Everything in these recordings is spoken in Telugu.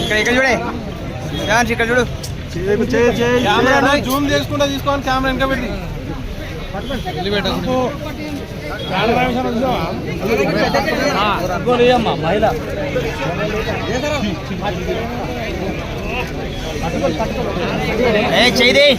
ఇక్కడ ఇక్కడ చూడే ఛాన్స్ ఇక్కడ చూడు కెమెరా జూమ్ చేసుకుంటా తీసుకోవాలి కెమెరా వెనక పెట్టి మహిళ ఏ చేయి నువ్వు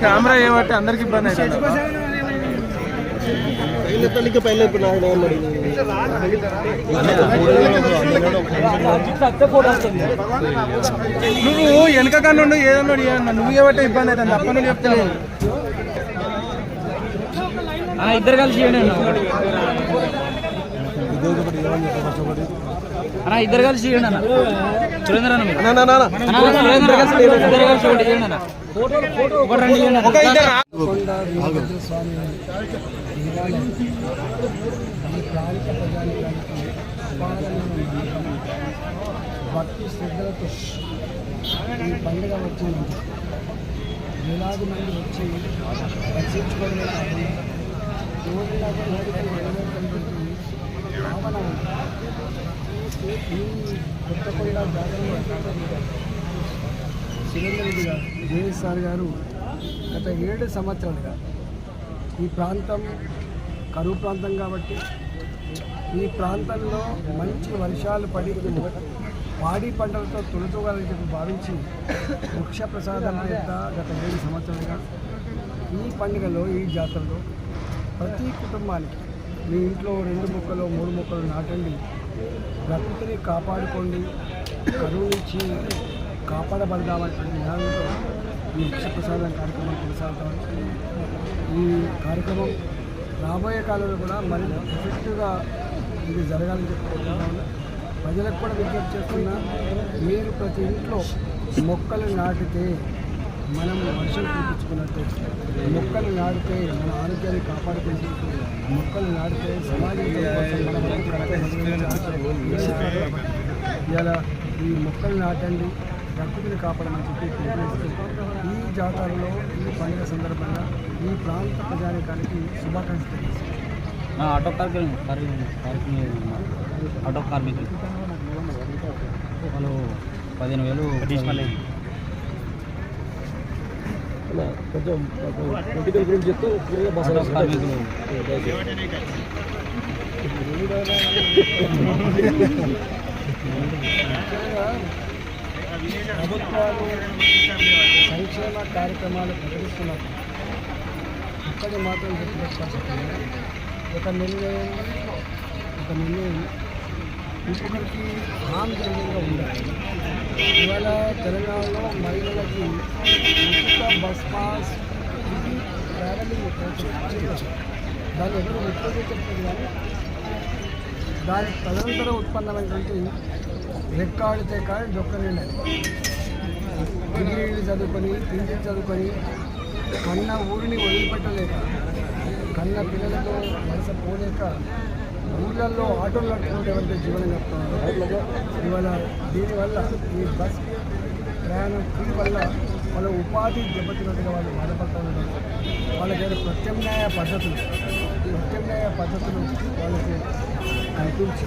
కెమెరా ఏమంటే అందరికి ఇబ్బంది అవుతుంది. నువ్వు వెనక కన్నుండు ఏదన్నా ఏదన్నా నువ్వు ఏమంటే ఇబ్బంది అవుతుంది? తప్ప నువ్వు చెప్తాను ఇద్దరు కలిసి చేయండి అన్న ఇద్దరు కలిసి చేయండి అన్న. సురేంద్ర అన్న మీరు. కలిసి. ఇద్దరు కలిసి ఒకటి చేయండి అన్న. ఇద్దరు భక్తి శ్రద్ధలతో ఈ పండుగ వచ్చింది వేలాది మంది వచ్చి దర్శించుకోవడమే కాకుండా మనం కొత్తకొండ సురేందర్ రెడ్డి గారు జేఎస్ఆర్ గారు గత ఏడు సంవత్సరాలుగా ఈ ప్రాంతం కరువు ప్రాంతం కాబట్టి ఈ ప్రాంతంలో మంచి వర్షాలు పడి పాడి పంటలతో తొలుతోగాలని చెప్పి భావించి వృక్ష ప్రసాదం యొక్క గత ఏడు సంవత్సరాలుగా ఈ పండుగలో ఈ జాతరలో ప్రతి కుటుంబానికి మీ ఇంట్లో రెండు మొక్కలు మూడు మొక్కలు నాటండి. ప్రకృతిని కాపాడుకోండి. కరువు నుంచి కాపాడబడదామనేటువంటి నినాదంతో ఈ వృక్ష ప్రసాదం కార్యక్రమం కొనసాగుతాం. ఈ కార్యక్రమం రాబోయే కాలంలో కూడా మరింత ఎఫెక్టివ్గా ఇది జరగాలని చెప్పుకుంటున్నాను ప్రజలకు కూడా విజ్ఞప్తి చేస్తున్నా మీరు ప్రతి ఇంట్లో మొక్కలు నాటితే మనం వర్షం కురిపించుకున్నట్టు మొక్కలు నాటితే మన ఆరోగ్యాన్ని కాపాడుకుంటూ మొక్కలు నాటితే సమాజం. ఇలా ఈ మొక్కలు నాటండి ప్రకృతిని కాపాడమని చెప్పి ఈ జాతరలో ఈ పండుగ సందర్భంగా ఈ ప్రాంత ప్రజానికానికి శుభాకాంక్షలు. నా ఆటో కార్మికులు ఆటో కార్మికులు వాళ్ళు పదిహేను వేలు మళ్ళీ ఆటో కార్మికులు ముఖ్యంగా ప్రభుత్వాలు సంక్షేమ కార్యక్రమాలు ప్రకటిస్తున్నప్పుడు ఒక్కటి మాత్రం గుర్తుపెట్టుకోవాల్సింది ఒక నిర్ణయం ఒక నిర్ణయం ఇంకొకరికి హామీ ఉండాలి. ఇవాళ తెలంగాణలో మహిళలకి ఉచిత బస్ పాస్ ఇది ట్రావెలింగ్ చెప్పారు దాన్ని ఎవరు చెప్తుంది కానీ దాని తదనంతర ఉత్పన్నమైనటువంటి రెక్కాడితే కానీ డొక్కలేండి డిగ్రీలు చదువుకొని పీజీ చదువుకొని కన్న ఊరిని వదిలిపెట్టలేక కన్న పిల్లలతో వలస పోలేక ఊళ్ళల్లో ఆటోలు నడుపుకుంటే జీవనం చెప్తున్నారు ఇవాళ దీనివల్ల ఈ బస్ ప్రయాణం ఫ్రీ వల్ల వాళ్ళ ఉపాధి దెబ్బతిన్నట్టుగా వాళ్ళు బాధపడుతూ ఉన్నారు వాళ్ళకి ప్రత్యామ్నాయ పద్ధతులు ప్రత్యామ్నాయ పద్ధతులు వాళ్ళకి కల్పించి